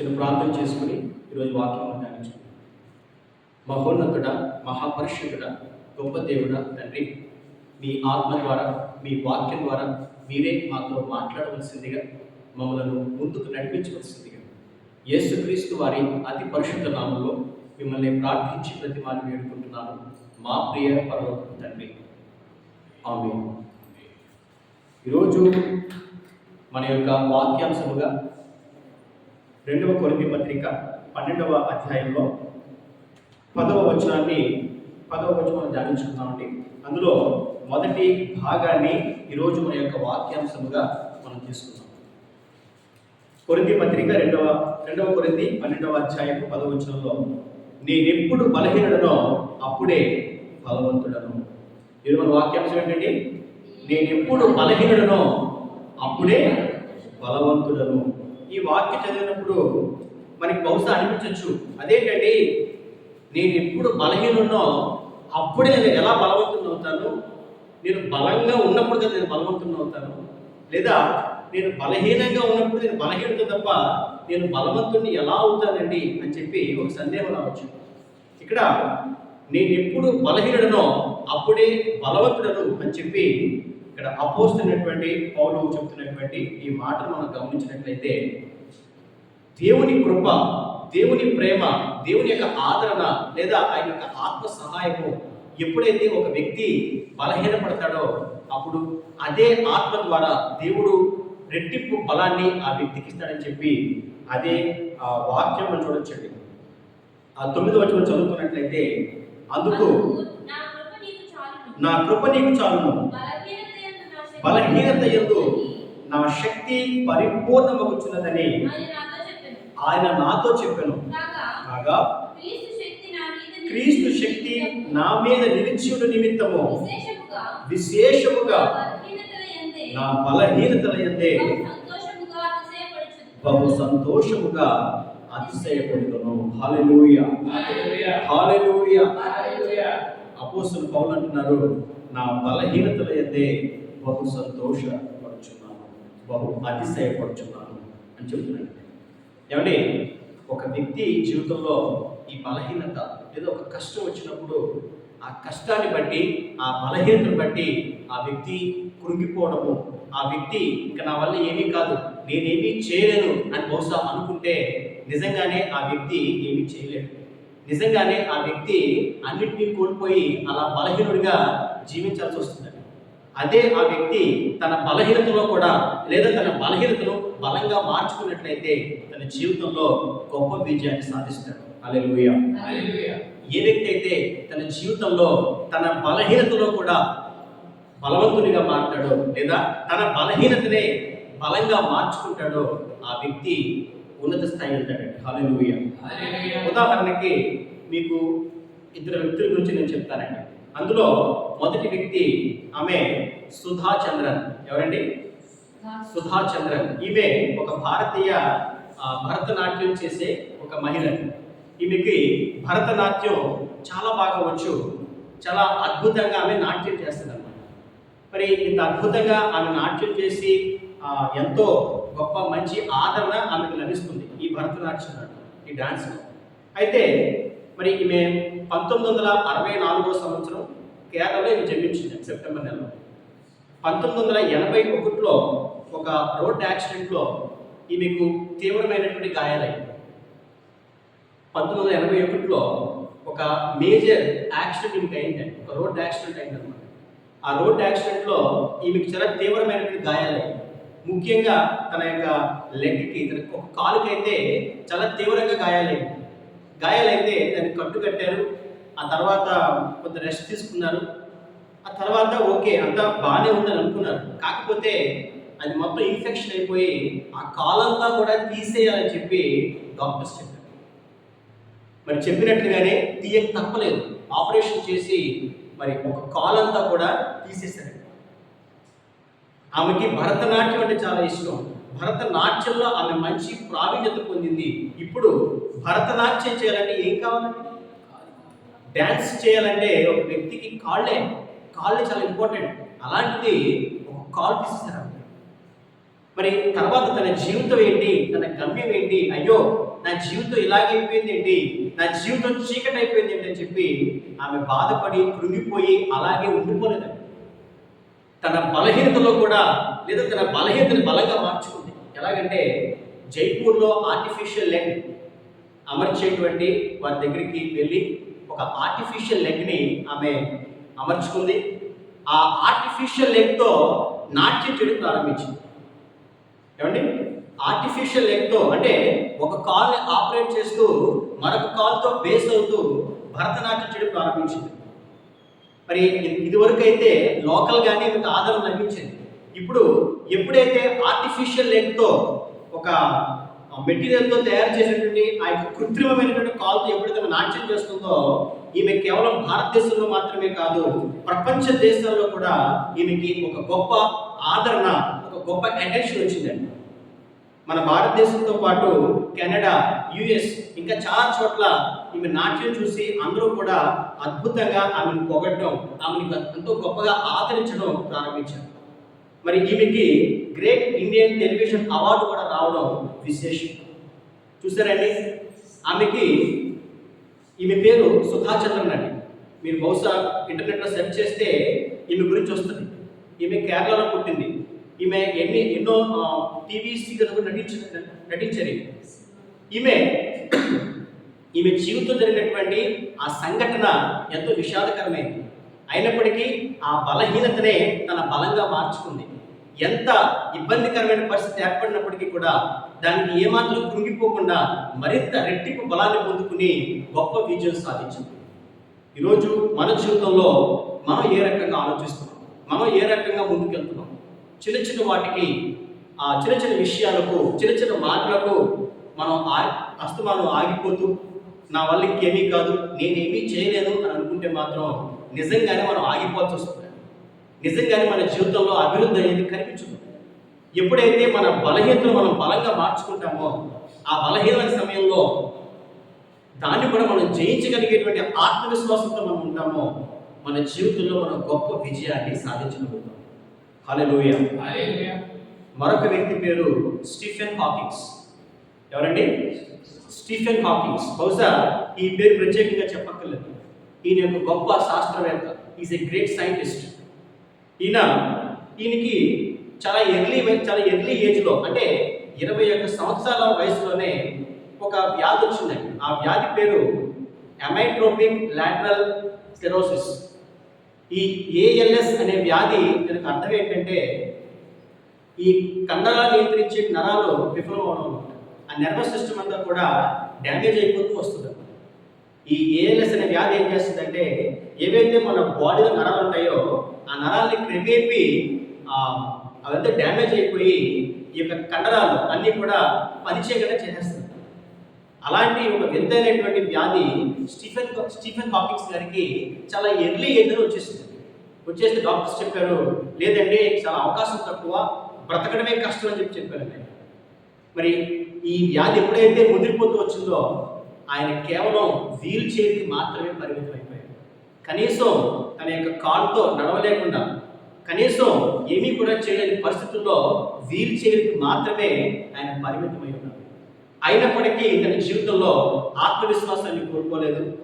చిన్న ప్రార్థన చేసుకుని ఈరోజు వాక్యం ధ్యానించుకుంటాం మహోన్నతుడ మహాపరిశుద్ధుడ గొప్ప దేవుడ తండ్రి మీ ఆత్మ ద్వారా మీ వాక్యం ద్వారా మీరే మాతో మాట్లాడవలసిందిగా మమ్మలను ముందుకు నడిపించవలసిందిగా. యేసుక్రీస్తు వారి అతి పరిశుద్ధ నామంలో మిమ్మల్ని ప్రార్థించి ప్రతి ప్రతిమాని వేడుకుంటున్నాను. మా ప్రియ పరలోక తండ్రి. ఆమె ఈరోజు మన యొక్క వాక్యాంశముగా రెండవ కొరింది పత్రిక పన్నెండవ అధ్యాయంలో పదవ వచనాన్ని పదవ వచనం ధ్యానించుకుందామండి అందులో మొదటి భాగాన్ని ఈరోజు మన యొక్క వాక్యాంశముగా మనం తీసుకుందాం. కొరింది పత్రిక రెండవ రెండవ కొరింది పన్నెండవ అధ్యాయం పదవ వచనంలో నేనెప్పుడు బలహీనుడనో అప్పుడే బలవంతుడను. ఇది మన వాక్యాంశం ఏంటండి? నేనెప్పుడు బలహీనుడనో అప్పుడే బలవంతుడను. ఈ వాక్యం చదివినప్పుడు మనకి బహుశా అనిపించవచ్చు అదేంటంటే నేను ఎప్పుడు బలహీనున్నో అప్పుడే నేను ఎలా బలవంతుని అవుతాను? నేను బలంగా ఉన్నప్పుడు కదా నేను బలవంతుని అవుతాను? లేదా నేను బలహీనంగా ఉన్నప్పుడు నేను బలహీనత తప్ప నేను బలవంతుణ్ణి ఎలా అవుతానండి అని చెప్పి ఒక సందేహం రావచ్చు. ఇక్కడ నేను ఎప్పుడు బలహీనుడనో అప్పుడే బలవంతుడను అని చెప్పి ఇక్కడ అపోస్తున్నటువంటి పౌలు చెప్తున్నటువంటి ఈ మాటను మనం గమనించినట్లయితే దేవుని కృప దేవుని ప్రేమ దేవుని యొక్క ఆదరణ లేదా ఆయన యొక్క ఆత్మ సహాయము ఎప్పుడైతే ఒక వ్యక్తి బలహీనపడతాడో అప్పుడు అదే ఆత్మ ద్వారా దేవుడు రెట్టింపు బలాన్ని ఆ వ్యక్తికి ఇస్తాడని చెప్పి అదే ఆ వాక్యం మనం చూడొచ్చండి ఆ తొమ్మిది వచ్చిన చదువుకున్నట్లయితే అందుకు నా కృప నీకు చాలును. బలహీనత ఎందు నా శక్తి పరిపూర్ణమగుచున్నదని ఆయన నాతో ఆయన నాతో చెప్పెను. కాగా క్రీస్తు శక్తి నా మీద నిలిచియుడు నిమిత్తము విశేషముగా విశేషముగా నా బలహీనతల ఎందే బహు సంతోషముగా అతిశయపడుతును. హల్లెలూయా. హల్లెలూయా. అపోస్తులు పౌలు అంటున్నారు నా బలహీనతల ఎందే బహు సంతోషపడుచున్నాను బహు అతిశయపడుచున్నాను అని చెప్తున్నాడు. ఏమండి ఒక వ్యక్తి జీవితంలో ఈ బలహీనత లేదా ఒక కష్టం వచ్చినప్పుడు ఆ కష్టాన్ని బట్టి ఆ బలహీనతను బట్టి ఆ వ్యక్తి కృంగిపోవడము ఆ వ్యక్తి ఇంకా నా వల్ల ఏమీ కాదు నేనేమీ చేయలేను అని బహుశా అనుకుంటే నిజంగానే ఆ వ్యక్తి ఏమీ చేయలేడు. నిజంగానే ఆ వ్యక్తి అన్నిటినీ కోల్పోయి అలా బలహీనుడిగా జీవించాల్సి వస్తుంది. అదే ఆ వ్యక్తి తన బలహీనతలో కూడా లేదా తన బలహీనతను బలంగా మార్చుకున్నట్లయితే తన జీవితంలో గొప్ప విజయాన్ని సాధిస్తాడు. అలెలుయ ఏ వ్యక్తి అయితే తన జీవితంలో తన బలహీనతలో కూడా బలవంతునిగా మారుతాడో లేదా తన బలహీనతనే బలంగా మార్చుకుంటాడో ఆ వ్యక్తి ఉన్నత స్థాయి వెళ్తాడండి హాలెలూయ ఉదాహరణకి మీకు ఇద్దరు వ్యక్తుల గురించి నేను చెప్తానండి. అందులో మొదటి వ్యక్తి ఆమె సుధా చంద్రన్ ఎవరండి? సుధా చంద్రన్ ఈమె ఒక భారతీయ భరతనాట్యం చేసే ఒక మహిళ ఈమెకి భరతనాట్యం చాలా బాగా వచ్చు. చాలా అద్భుతంగా ఆమె నాట్యం చేస్తుంది మరి ఇంత అద్భుతంగా ఆమె నాట్యం చేసి ఎంతో గొప్ప మంచి ఆదరణ ఆమెకు లభిస్తుంది ఈ భరతనాట్యం ఈ డాన్స్లో. అయితే మరి ఈమె పంతొమ్మిది వందల అరవై నాలుగో సంవత్సరం కేరళలో ఇది జన్మించింది సెప్టెంబర్ నెలలో. పంతొమ్మిది వందల ఎనభై ఒకటిలో ఒక రోడ్ యాక్సిడెంట్లో ఈమెకు తీవ్రమైనటువంటి గాయాలయ్యింది పంతొమ్మిది వందల ఎనభై ఒకటిలో ఒక మేజర్ యాక్సిడెంట్ ఈమెకి అయిందండి. ఒక రోడ్ యాక్సిడెంట్ అయిందన్నమాట. ఆ రోడ్ యాక్సిడెంట్లో ఈమెకు చాలా తీవ్రమైనటువంటి గాయాలయ్యాయి ముఖ్యంగా తన యొక్క లెగ్కి తన ఒక కాలుకైతే చాలా తీవ్రంగా గాయాలైంది. గాయాలైతే దాన్ని కట్టు కట్టారు ఆ తర్వాత కొంత రెస్ట్ తీసుకున్నారు. ఆ తర్వాత ఓకే అంతా బాగానే ఉందని అనుకున్నారు. కాకపోతే అది మొత్తం ఇన్ఫెక్షన్ అయిపోయి ఆ కాలంతా కూడా తీసేయాలని చెప్పి డాక్టర్స్ చెప్పారు. మరి చెప్పినట్లుగానే తీయక తప్పలేదు. ఆపరేషన్ చేసి మరి ఒక కాలంతా కూడా తీసేశారు. ఆమెకి భరతనాట్యం అంటే చాలా ఇష్టం. భరతనాట్యంలో ఆమె మంచి ప్రావీణ్యత పొందింది. ఇప్పుడు భరతనాట్యం చేయాలంటే ఏం కావాలండి? డ్యాన్స్ చేయాలంటే ఒక వ్యక్తికి కాళ్ళే కాళ్ళు చాలా ఇంపార్టెంట్ అలాంటిది ఒక కాల్ తీసేసారు మరి తర్వాత తన జీవితం ఏంటి తన గమ్యం ఏంటి అయ్యో నా జీవితం ఇలాగే అయిపోయింది ఏంటి నా జీవితం చీకటి అయిపోయింది ఏంటి అని చెప్పి ఆమె బాధపడి కృంగిపోయి అలాగే ఉండిపోలేదు. తన బలహీనతలో కూడా లేదా తన బలహీనతని బలంగా మార్చుకుంది. ఎలాగంటే జైపూర్లో ఆర్టిఫిషియల్ లెగ్ అమర్చేటువంటి వారి దగ్గరికి వెళ్ళి ఒక ఆర్టిఫిషియల్ లెగ్ని ఆమె అమర్చుకుంది. ఆ ఆర్టిఫిషియల్ లెగ్తో నాట్యం చేయడం ప్రారంభించింది. ఏమండి? ఆర్టిఫిషియల్ లెగ్తో అంటే ఒక కాల్ని ఆపరేట్ చేస్తూ మరొక కాల్తో బేస్ అవుతూ భరతనాట్యం చేయడం ప్రారంభించింది. మరి ఇదివరకు అయితే లోకల్గానే మీకు ఆదరణ లభించింది. ఇప్పుడు ఎప్పుడైతే ఆర్టిఫిషియల్ లెగ్తో ఒక మెటీరియల్తో తయారు చేసినటువంటి ఆ యొక్క కృత్రిమమైనటువంటి కాల్తో ఎప్పుడైతే నాట్యం చేస్తుందో ఈమె కేవలం భారతదేశంలో మాత్రమే కాదు ప్రపంచ దేశాల్లో కూడా ఈమెకి ఒక గొప్ప ఆదరణ ఒక గొప్ప అటెన్షన్ వచ్చిందండి. మన భారతదేశంతో పాటు కెనడా యుఎస్ ఇంకా చాలా చోట్ల ఈమె నాట్యం చూసి అందరూ కూడా అద్భుతంగా ఆమెను పొగడటం ఆమెను ఎంతో గొప్పగా ఆదరించడం ప్రారంభించారు. మరి ఈమెకి గ్రేట్ ఇండియన్ టెలివిజన్ అవార్డు కూడా రావడం విశేషం. చూసారండి? ఆమెకి ఈమె పేరు సుధాచంద్రన్ అండి. మీరు బహుశా ఇంటర్నెట్లో సెర్చ్ చేస్తే ఈమె గురించి వస్తుంది. ఈమె కేరళలో పుట్టింది. ఈమె ఎన్ని ఎన్నో టీవీ సీరియల్ కూడా నటించ ఈమె. ఈమె ఈమె జీవితం జరిగినటువంటి ఆ సంఘటన ఎంతో విషాదకరమైంది. అయినప్పటికీ ఆ బలహీనతనే తన బలంగా మార్చుకుంది. ఎంత ఇబ్బందికరమైన పరిస్థితి ఏర్పడినప్పటికీ కూడా దానికి ఏమాత్రం కృంగిపోకుండా మరింత రెట్టింపు బలాన్ని పొందుకుని గొప్ప విజయం సాధించింది. ఈరోజు మన జీవితంలో మనం ఏ రకంగా ఆలోచిస్తున్నాం? మనం ఏ రకంగా ముందుకెళ్తున్నాం? చిన్న చిన్న వాటికి ఆ చిన్న చిన్న విషయాలకు చిన్న చిన్న మాటలకు మనం ఆ అస్తమానం ఆగిపోతూ నా వల్ల ఇంకేమీ కాదు నేనేమీ చేయలేను అని అనుకుంటే మాత్రం నిజంగానే మనం ఆగిపోవాల్సి వస్తుంది. నిజంగానే మన జీవితంలో అభివృద్ధి అనేది కనిపించదు. ఎప్పుడైతే మన బలహీనతను మనం బలంగా మార్చుకుంటామో ఆ బలహీనమైన సమయంలో దాన్ని కూడా మనం జయించగలిగేటువంటి ఆత్మవిశ్వాసంతో మనం ఉంటామో మన జీవితంలో మనం గొప్ప విజయాన్ని సాధించగలుగుతాం. హల్లెలూయా. మరొక వ్యక్తి పేరు స్టీఫెన్ హాకింగ్స్. ఎవరండి? Stephen Hawkings. బహుశా ఈ పేరు ప్రత్యేకంగా చెప్పక్కర్లేదు. ఈయన ఒక గొప్ప శాస్త్రవేత్త. ఈజ్ ఎ గ్రేట్ సైంటిస్ట్ ఈయన ఈయనకి చాలా ఎర్లీ చాలా ఎర్లీ ఏజ్లో అంటే ఇరవై ఒక్క సంవత్సరాల వయసులోనే ఒక వ్యాధి వచ్చిందండి ఆ వ్యాధి పేరు ఎమైట్రోపిక్ లాటరల్ స్టెరోసిస్ ఈ ఏఎల్ఎస్ అనే వ్యాధి దానికి అర్థం ఏంటంటే ఈ కండరాలు నియంత్రించే నరాలు విఫలం అవడం ఆ నర్వస్ సిస్టమ్ అంతా కూడా డ్యామేజ్ అయిపోతూ వస్తుంది. ఈ ఏఎల్ఎస్ అనే వ్యాధి ఏం చేస్తుందంటే ఏవైతే మన బాడీలో నరాలు ఉంటాయో ఆ నరాల్ని క్రిమేపి అవంతా డ్యామేజ్ అయిపోయి ఈ యొక్క కండరాలు అన్నీ కూడా పనిచేయకుండా చేసేస్తుంది అలాంటి ఒక వింతైనటువంటి వ్యాధి స్టీఫెన్ స్టీఫెన్ హాకింగ్స్ గారికి చాలా ఎర్లీ ఎదురు వచ్చేస్తుంది వచ్చేసి డాక్టర్స్ చెప్పారు లేదంటే చాలా అవకాశం తక్కువ బ్రతకడమే కష్టం అని చెప్పి చెప్పారండి మరి ఈ వ్యాధి ఎప్పుడైతే ముదిరిపోతూ వచ్చిందో ఆయన కేవలం వీల్ చైర్కి మాత్రమే పరిమితం అయిపోయాడు. కనీసం తన యొక్క కాలుతో నడవలేకుండా కనీసం ఏమీ కూడా చేయలేని పరిస్థితుల్లో వీల్ చైర్కి మాత్రమే ఆయన పరిమితమై ఉన్నాడు. అయినప్పటికీ తన జీవితంలో ఆత్మవిశ్వాసాన్ని కోల్పోలేదు.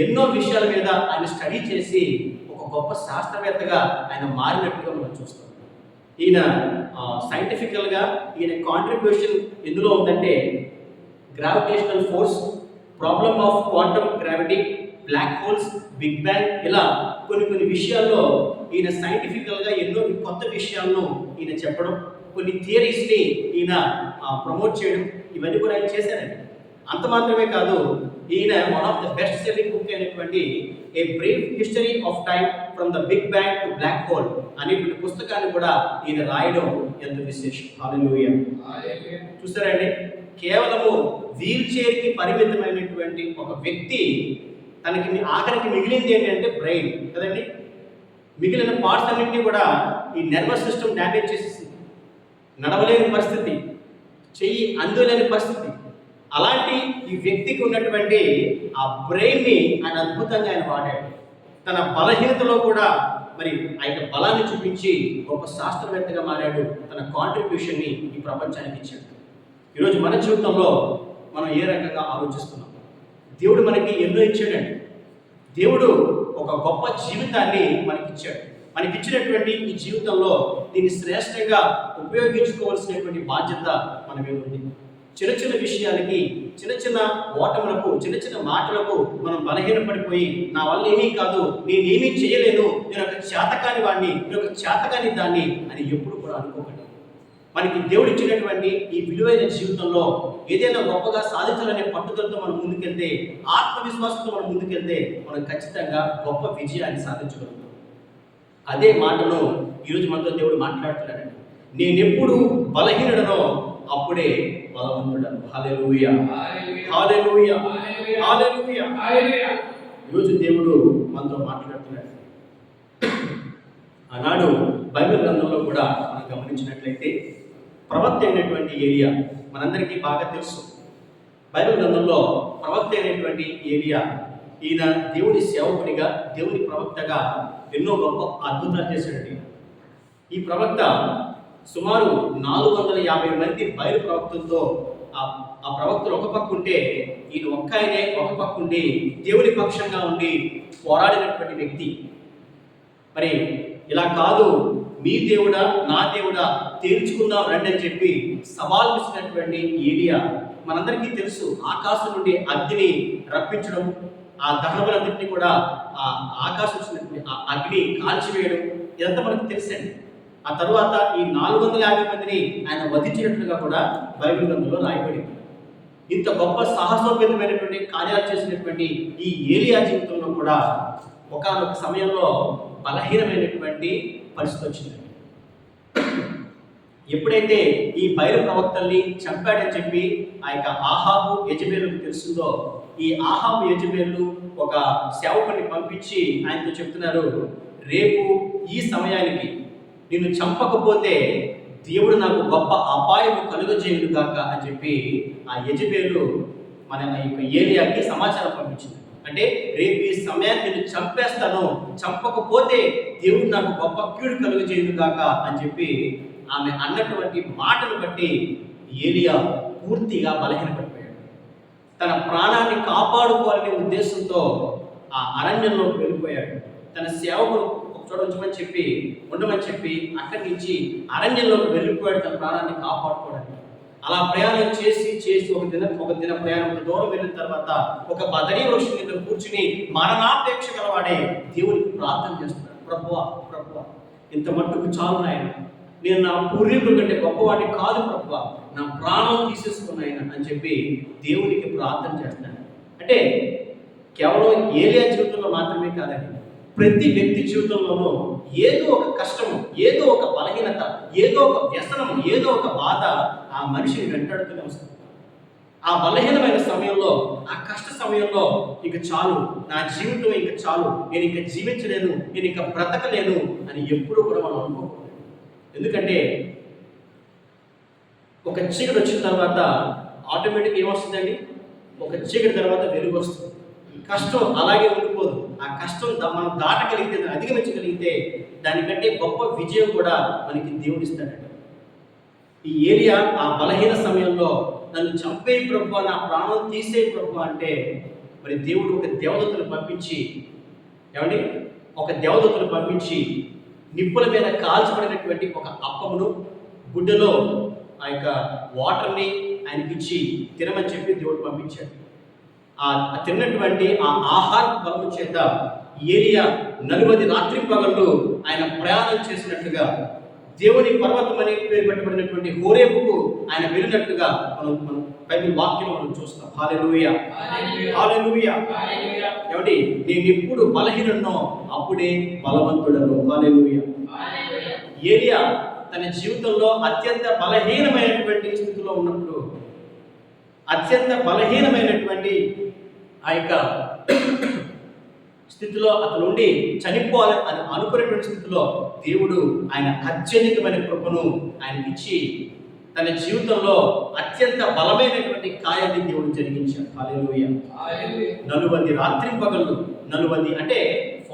ఎన్నో విషయాల మీద ఆయన స్టడీ చేసి ఒక గొప్ప శాస్త్రవేత్తగా ఆయన మారినట్టుగా మనం చూస్తాం. ఈయన సైంటిఫికల్గా ఈయన కాంట్రిబ్యూషన్ ఎందులో ఉందంటే gravitational force problem of quantum gravity black holes big bang ఇలా కొన్ని కొన్ని విషయాల్లో ఈయన సైంటిఫికల్గా ఎన్నో కొత్త విషయాలను ఈయన చెప్పడం కొన్ని థియరీస్ని ఈయన ప్రమోట్ చేయడం ఇవన్నీ కూడా ఆయన చేశారండి. అంత మాత్రమే కాదు ఈయన one of the best selling book అయినటువంటి a brief history of time from the big bang to black hole అనేటువంటి పుస్తకాన్ని కూడా ఈయన రాయడం ఎంత విశేషం. చూస్తారండి కేవలము వీల్ చైర్కి పరిమితమైనటువంటి ఒక వ్యక్తి తనకి ఆఖరికి మిగిలింది ఏంటంటే బ్రెయిన్ కదండి? మిగిలిన పార్ట్స్ అన్నింటినీ కూడా ఈ నర్వస్ సిస్టమ్ డ్యామేజ్ చేసేసింది. నడవలేని పరిస్థితి చెయ్యి అందులేని పరిస్థితి. అలాంటి ఈ వ్యక్తికి ఉన్నటువంటి ఆ బ్రెయిన్ని ఆయన అద్భుతంగా ఆయన వాడాడు. తన బలహీనతలో కూడా మరి ఆయన బలాన్ని చూపించి గొప్ప శాస్త్రవేత్తగా మారాడు తన కాంట్రిబ్యూషన్ని ఈ ప్రపంచానికి ఇచ్చాడు. ఈరోజు మన జీవితంలో మనం ఏ రకంగా ఆలోచిస్తున్నాం? దేవుడు మనకి ఎన్నో ఇచ్చాడండి. దేవుడు ఒక గొప్ప జీవితాన్ని మనకిచ్చాడు. మనకిచ్చినటువంటి ఈ జీవితంలో దీన్ని శ్రేష్టంగా ఉపయోగించుకోవాల్సినటువంటి బాధ్యత మన మీద ఉంది. చిన్న చిన్న విషయాలకి చిన్న చిన్న ఓటములకు చిన్న చిన్న మాటలకు మనం బలహీనపడిపోయి నా వల్ల ఏమీ కాదు నేనేమీ చేయలేను నేను ఒక చేతకాని వాడిని నేను ఒక చేతకాని దాన్ని అని ఎప్పుడు కూడా అనుకోకండి. మనకి దేవుడు ఇచ్చినటువంటి ఈ విలువైన జీవితంలో ఏదైనా గొప్పగా సాధించాలనే పట్టుదలతో మనం ముందుకెళ్తే ఆత్మవిశ్వాసంతో మనం ముందుకెళ్తే మనం ఖచ్చితంగా గొప్ప విజయాన్ని సాధించగలుగుతాం. అదే మాటను ఈరోజు మనతో దేవుడు మాట్లాడుతున్నాడండి. నేను ఎప్పుడు బలహీనుడనో అప్పుడే బలవంతుడను. ఈరోజు దేవుడు మనతో మాట్లాడుతున్నాడు. ఆనాడు బైబిల్ గ్రంథంలో కూడా మనం గమనించినట్లయితే ప్రవక్త అయినటువంటి ఏరియా మనందరికీ బాగా తెలుసు. బైబిల్ గ్రంథంలో ప్రవక్త అయినటువంటి ఏరియా ఈయన దేవుని సేవకునిగా దేవుని ప్రవక్తగా ఎన్నో గొప్ప అద్భుతాలు చేశాడండి. ఈ ప్రవక్త సుమారు నాలుగు వందల యాభై మంది బయలు ప్రవక్తలతో ఆ ఆ ప్రవక్తలు ఒక పక్క ఉంటే ఈయన ఒక్క ఆయనే ఒక పక్క ఉండి దేవుని పక్షంగా ఉండి పోరాడినటువంటి వ్యక్తి. మరి ఇలా కాదు మీ దేవుడా నా దేవుడా తేల్చుకుందాం రండి అని చెప్పి సవాల్ విసినటువంటి ఏరియా మనందరికీ తెలుసు ఆకాశం నుండి అగ్ని రప్పించడం ఆ దహనబలంతటిని కూడా ఆ ఆకాశం వచ్చినటువంటి ఆ అగ్ని కాల్చివేయడం ఇదంతా మనకు తెలుసండి. ఆ తర్వాత ఈ నాలుగు వందల యాభై మందిని ఆయన వధించినట్లుగా కూడా బైబిల్ గ్రంథంలో రాయబడింది. ఇంత గొప్ప సాహసోపేతమైనటువంటి కార్యాలు చేసినటువంటి ఈ ఏలియా జీవితంలో కూడా ఒకనొక సమయంలో బలహీనమైనటువంటి పరిస్థితి వచ్చింది. ఎప్పుడైతే ఈ బయలు ప్రవక్తల్ని చంపాడని చెప్పి ఆ యొక్క ఆహాబు యజమేలుకు తెలుస్తుందో ఈ ఆహాబు యజమేలు ఒక సేవకుని పంపించి ఆయనతో చెప్తున్నారు రేపు ఈ సమయానికి నిన్ను చంపకపోతే దేవుడు నాకు గొప్ప అపాయం కలుగజేయుడు గాక అని చెప్పి ఆ యజమేలు మన యొక్క ఏరియాకి సమాచారం పంపించింది. అంటే రేపు ఈ సమయాన్ని నేను చంపేస్తాను. చంపకపోతే దేవుడు నాకు గొప్ప కీడు కలుగజేయుడు కాక అని చెప్పి ఆమె అన్నటువంటి మాటను బట్టి ఏలియా పూర్తిగా బలహీనపడిపోయాడు. తన ప్రాణాన్ని కాపాడుకోవాలనే ఉద్దేశంతో ఆ అరణ్యంలోకి వెళ్ళిపోయాడు. తన సేవకుడు చూడొచ్చమని చెప్పి ఉండమని చెప్పి అక్కడి నుంచి అరణ్యంలోకి వెళ్ళిపోయాడు తన ప్రాణాన్ని కాపాడుకోవడానికి. అలా ప్రయాణం చేసి చేసి ఒక దిన ఒక దిన ప్రయాణం దూరం వెళ్ళిన తర్వాత ఒక బదరీ వృక్షం మీద కూర్చుని మరణాపేక్ష గలవాడే దేవునికి ప్రార్థన చేస్తున్నాడు ప్రభువా ప్రభువా ఇంత మట్టుకు చాలు నాయన. నేను నా పూర్వీకుల కంటే గొప్పవాడిని కాదు ప్రభువా నా ప్రాణం తీసేసుకున్నాయన అని చెప్పి దేవునికి ప్రార్థన చేస్తాను అంటే కేవలం ఏలియా జీవితంలో మాత్రమే కాదండి ప్రతి వ్యక్తి జీవితంలోనూ ఏదో ఒక కష్టము ఏదో ఒక బలం ఏదో ఒక వ్యసనం ఏదో ఒక బాధ ఆ మనిషిని వెంటాడుతూనే వస్తుంది. ఆ బలహీనమైన సమయంలో ఆ కష్ట సమయంలో ఇక చాలు నా జీవితం ఇంక చాలు నేను ఇంకా జీవించలేను నేను ఇంక బ్రతకలేను అని ఎప్పుడూ కూడా మనం అనుకోకూడదు. ఎందుకంటే ఒక చీకటి వచ్చిన తర్వాత ఆటోమేటిక్ ఏమొస్తుందండి? ఒక చీకటి తర్వాత వెలుగు వస్తుంది. కష్టం అలాగే ఉండిపోదు. ఆ కష్టం మనం దాటగలిగితే దాన్ని అధిగమించగలిగితే దానికంటే గొప్ప విజయం కూడా మనకి దేవుడు ఈ ఏరియా ఆ బలహీన సమయంలో నన్ను చంపే ప్రభు నా ప్రాణం తీసే ప్రభు అంటే మరి దేవుడు ఒక దేవదత్తును పంపించి ఏమండి? ఒక దేవదత్తును పంపించి నిప్పుల మీద కాల్చబడినటువంటి ఒక అప్పమును గుడ్డలో ఆ యొక్క వాటర్ని ఆయనకిచ్చి తినమని చెప్పి దేవుడు పంపించాడు. ఆ తిన్నటువంటి ఆ ఆహార బలము చేత ఏలియా నలుబది రాత్రి పగళ్ళు ఆయన ప్రయాణం చేసినట్లుగా దేవుని పర్వతం అనే పేరు పెట్టబడినటువంటి హోరేపుకు ఆయన వెళ్ళినట్లుగా మనం మనం బైబిల్ వాక్యం మనం చూస్తాం హాలెలూయా హాలెలూయా ఏమండి? నేను ఎప్పుడు బలహీనన్నో అప్పుడే బలవంతుడను. హాలెలూయా ఏలియా తన జీవితంలో అత్యంత బలహీనమైనటువంటి స్థితిలో ఉన్నప్పుడు అత్యంత బలహీనమైనటువంటి ఆ యొక్క స్థితిలో అతను ఉండి చనిపోవాలి అని అనుకునేటువంటి స్థితిలో దేవుడు ఆయన అత్యధికమైన కృపను ఆయనకి ఇచ్చి తన జీవితంలో అత్యంత బలమైనటువంటి కార్యాన్ని దేవుడు జరిగించాడు. నలుబంది రాత్రి పగళ్ళు నలుబంది అంటే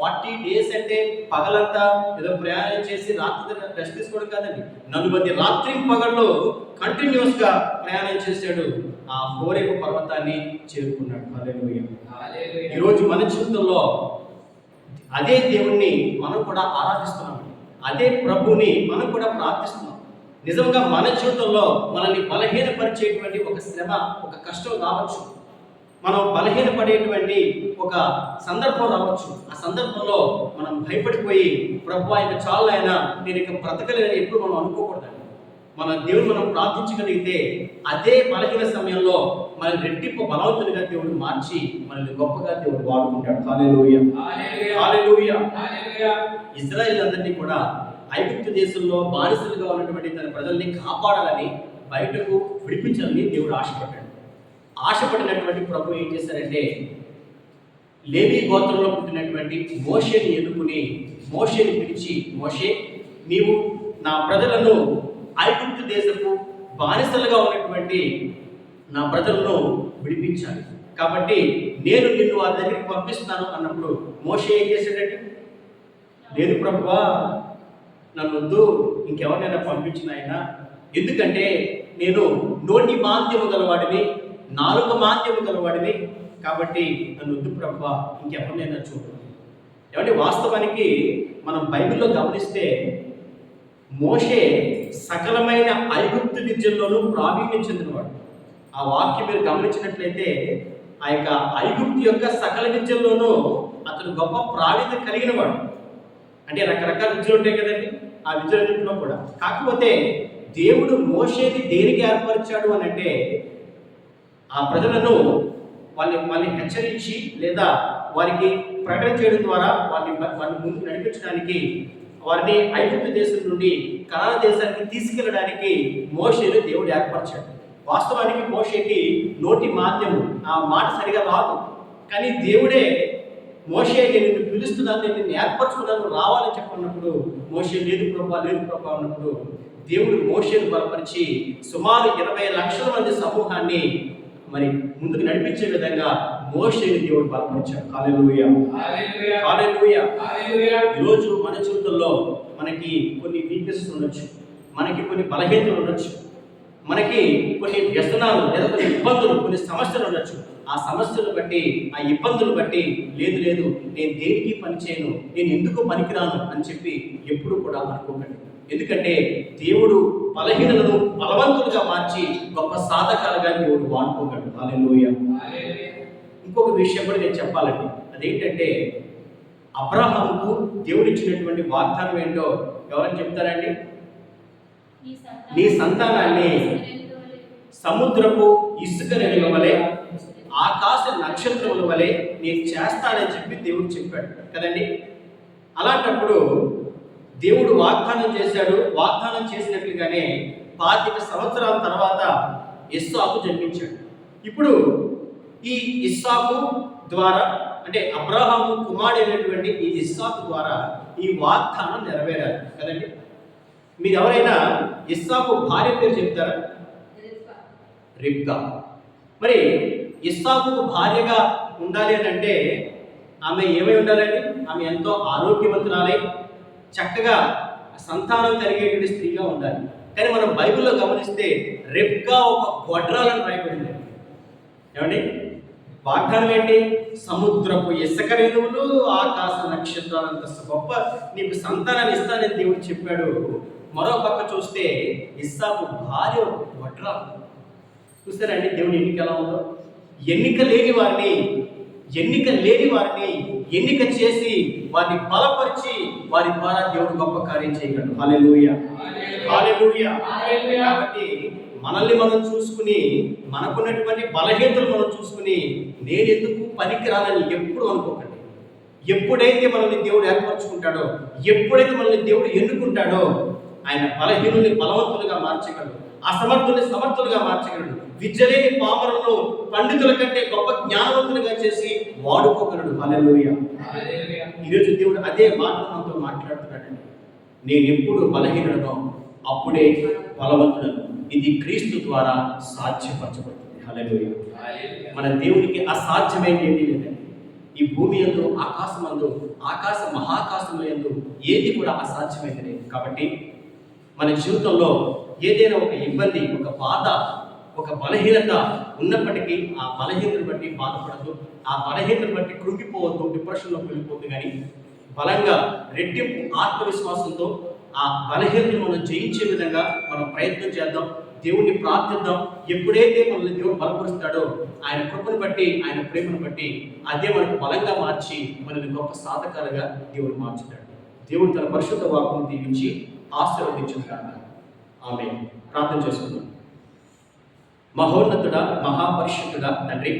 ఫార్టీ డేస్ అంటే పగలంతా ఏదో ప్రయాణం చేసి రాత్రి రెస్ట్ తీసుకోవడం కాదండి. నలుబది రాత్రి పగళ్ళు కంటిన్యూస్గా ప్రయాణం చేశాడు ఆ హోరేపు పర్వతాన్ని చేరుకున్నాడు. ఈరోజు మన జీవితంలో అదే దేవుణ్ణి మనం కూడా ఆరాధిస్తున్నాం. అదే ప్రభుని మనం కూడా ప్రార్థిస్తున్నాం. నిజంగా మన జీవితంలో మనల్ని బలహీనపరిచేటువంటి ఒక శ్రమ ఒక కష్టం రావచ్చు మనం బలహీనపడేటువంటి ఒక సందర్భం రావచ్చు. ఆ సందర్భంలో మనం భయపడిపోయి ప్రభు ఆయన చాలు ఆయన నేను ఇక బ్రతకలేదని ఎప్పుడు మనం అనుకోకూడదండి. మన దేవుడు మనం ప్రార్థించగలిగితే అదే బలహీన సమయంలో మన రెట్టింపు బలవంతునిగా దేవుడు మార్చి మనల్ని గొప్పగా దేవుడు వాడుకుంటాడు. ఇజ్రాయిల్ అందరినీ కూడా ఐగుప్తు దేశంలో బానిసలుగా ఉన్నటువంటి తన ప్రజల్ని కాపాడాలని బయటకు విడిపించాలని దేవుడు ఆశపడ్డాడు. ఆశపడినటువంటి ప్రభు ఏం చేశారంటే లేవి గోత్రంలో పుట్టినటువంటి మోషేని ఎన్నుకుని మోషేని పిలిచి మోషే నీవు నా ప్రజలను ఐగుప్తు దేశపు బానిసలుగా ఉన్నటువంటి నా ప్రజలను విడిపించాలి. కాబట్టి నేను నిన్ను వారి దగ్గరికి పంపిస్తాను అన్నప్పుడు మోషే ఏం చేశాడంటే లేదు ప్రభువా నన్ను వద్దు ఇంకెవరినైనా పంపించిన ఆయన ఎందుకంటే నేను నోటి మాంద్యము గలవాడిని నాలుగు మాంద్యము గలవాడిని కాబట్టి నన్ను వద్దు ప్రభు ఇంకెవరినైనా చూడు. ఏమంటే వాస్తవానికి మనం బైబిల్లో గమనిస్తే మోషే సకలమైన ఐగుప్తు విద్యల్లోనూ ప్రావీణ్యం చెందినవాడు. ఆ వాక్యం మీరు గమనించినట్లయితే ఆ యొక్క ఐగుప్తు యొక్క సకల విద్యల్లోనూ అతను గొప్ప ప్రావీణ్యత కలిగినవాడు. అంటే రకరకాల విద్యలు ఉంటాయి కదండి ఆ విద్యలన్నింటిలో కూడా. కాకపోతే దేవుడు మోషేని దేనికి ఏర్పరిచాడు అని అంటే ఆ ప్రజలను వాళ్ళని వాళ్ళని హెచ్చరించి లేదా వారికి ప్రకటన చేయడం ద్వారా వారిని వారిని ముందు నడిపించడానికి వారిని ఐగుప్తు దేశం నుండి కళా దేశానికి తీసుకెళ్ళడానికి మోషేను దేవుడు ఏర్పరచాడు. వాస్తవానికి మోషేకి నోటి మాధ్యము ఆ మాట సరిగా రాదు. కానీ దేవుడే మోషేకి నేను నిన్ను పిలుస్తున్నాను నేను నిన్ను ఏర్పరచుకున్నాను రావాలని చెప్పన్నప్పుడు మోషే లేదు ప్రభా లేదు ప్రభా అన్నప్పుడు దేవుడు మోషేను బలపరిచి సుమారు ఇరవై లక్షల మంది సమూహాన్ని మరి ముందుకు నడిపించే విధంగా మోషేని దేవుడు హల్లెలూయా. హల్లెలూయా. ఈరోజు మన జీవితంలో మనకి కొన్ని వీక్నెస్ ఉండొచ్చు. మనకి కొన్ని బలహీనతలు ఉండొచ్చు. మనకి కొన్ని వ్యసనాలు లేదా కొన్ని ఇబ్బందులు కొన్ని సమస్యలు ఉండొచ్చు. ఆ సమస్యలు బట్టి ఆ ఇబ్బందులు బట్టి లేదు లేదు నేను దేనికి పని చేయను? నేను ఎందుకు పనికిరాను? అని చెప్పి ఎప్పుడు కూడా అనుకోకండి. ఎందుకంటే దేవుడు బలహీనలను బలవంతులుగా మార్చి గొప్ప సాధకాలుగా దేవుడు వాడుకోగలడు. హల్లెలూయా. ఇంకొక విషయం కూడా నేను చెప్పాలండి. అదేంటంటే అబ్రహాముకు దేవుడు ఇచ్చినటువంటి వాగ్దానం ఏంటో ఎవరైనా చెప్తారండి? నీ సంతానాన్ని సముద్రపు ఇసుక నెలల వలె ఆకాశ నక్షత్రముల వలె నేను చేస్తానని చెప్పి దేవుడు చెప్పాడు. కదండి? అలాంటప్పుడు దేవుడు వాగ్దానం చేశాడు. వాగ్దానం చేసినట్లుగానే పాతిక సంవత్సరాల తర్వాత ఇస్సాకు జన్మించాడు. ఇప్పుడు ఈ ఇస్సాకు ద్వారా అంటే అబ్రహాము కుమారుడైనటువంటి ఈ ఇస్సాకు ద్వారా ఈ వాగ్దానం నెరవేరాలి కదండి? మీరు ఎవరైనా ఇస్సాకు భార్య పేరు చెప్తారా? రిబ్కా. మరి ఇస్సాకు భార్యగా ఉండాలి అని అంటే ఆమె ఏమై ఉండాలండి? ఆమె ఎంతో ఆరోగ్యవంతురాలై చక్కగా సంతానం కలిగేటువంటి స్త్రీగా ఉండాలి. కానీ మనం బైబిల్లో గమనిస్తే రెప్గా ఒక గొడ్రాలను రాయబడింది. ఏమండి? వాగ్దానం ఏంటి? సముద్రపు ఇసుక రేణువులు ఆకాశ నక్షత్రాలంత గొప్ప నీకు సంతానాన్ని ఇస్తానని దేవుడు చెప్పాడు. మరో పక్క చూస్తే ఇస్సాపు భార్య వడ్రా చూస్తారండి దేవుని ఎన్నిక ఎలా ఉందో? ఎన్నిక లేని వారిని ఎన్నిక లేని వారిని ఎన్నిక చేసి వారిని బలపరిచి వారి ద్వారా దేవుడు గొప్ప కార్యం చేయగలడు. హాలెలూయా హాలెలూయా కాబట్టి మనల్ని మనం చూసుకుని మనకున్నటువంటి బలహీనతలు మనం చూసుకుని నేను ఎందుకు పనికిరానని ఎప్పుడు అనుకోకండి. ఎప్పుడైతే మనల్ని దేవుడు ఏర్పరచుకుంటాడో ఎప్పుడైతే మనల్ని దేవుడు ఎన్నుకుంటాడో ఆయన బలహీనుల్ని బలవంతులుగా మార్చగలడు. అసమర్థుల్ని సమర్థులుగా మార్చగలడు. విద్యలేని పామరులను పండితుల కంటే గొప్ప జ్ఞానవంతులుగా చేసి వాడుకోగలడు. హల్లెలూయా. ఈరోజు దేవుడు అదే మాట మనతో మాట్లాడుతున్నాడండి. నేను ఎప్పుడు బలహీనుడనో అప్పుడే బలవంతుడను. ఇది క్రీస్తు ద్వారా సాధ్యపరచబడుతుంది. హల్లెలూయా. మన దేవునికి అసాధ్యమైనది ఏమీ లేదండి ఈ భూమి ఎందు ఆకాశమందు ఆకాశ మహాకాశంలో ఎందు ఏది కూడా అసాధ్యమైనది లేదు. కాబట్టి మన జీవితంలో ఏదైనా ఒక ఇబ్బంది ఒక బాధ ఒక బలహీనత ఉన్నప్పటికీ ఆ బలహీనతను బట్టి బాధపడద్దు. ఆ బలహీనతను బట్టి కృంగిపోవద్దు డిప్రెషన్లోకి వెళ్ళిపోద్దు. కానీ బలంగా రెట్టింపు ఆత్మవిశ్వాసంతో ఆ బలహీనతను మనం జయించే విధంగా మనం ప్రయత్నం చేద్దాం. దేవుణ్ణి ప్రార్థిద్దాం. ఎప్పుడైతే మనల్ని దేవుడు బలపరుస్తాడో ఆయన కృపను బట్టి ఆయన ప్రేమను బట్టి అదే మనకు బలంగా మార్చి మనల్ని గొప్ప సాధకాలుగా దేవుడు మార్చుతాడు. దేవుడు తన పరిశుద్ధ వాకును దీవించి ఆశీర్వదించుతాడు ఆమె ప్రార్థన చేసుకుందాం. మహోన్నతుడ మహాపరిశుద్ధుడ తండ్రి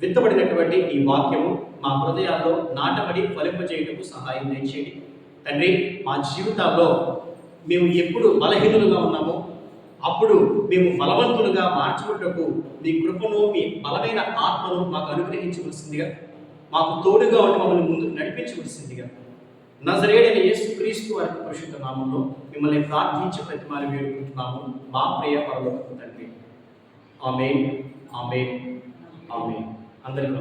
విత్తబడినటువంటి ఈ వాక్యము మా హృదయాల్లో నాటబడి ఫలింపజేయటకు సహాయం దయచేయండి. తండ్రి మా జీవితాల్లో మేము ఎప్పుడు బలహీనులుగా ఉన్నామో అప్పుడు మేము బలవంతులుగా మార్చుకుంటకు మీ కృపను మీ బలమైన ఆత్మను మాకు అనుగ్రహించవలసిందిగా మాకు తోడుగా ఉండి మమ్మల్ని ముందుకు నడిపించవలసిందిగా నజరేడైన యేసు క్రీస్తు వారి పరిశుద్ధ నామంలో మిమ్మల్ని ప్రార్థించి ప్రతిమాని వేడుకుంటున్నాము. మా ప్రియ పరలోకపు తండ్రి. ఆమె ఆమె ఆమె అందరికీ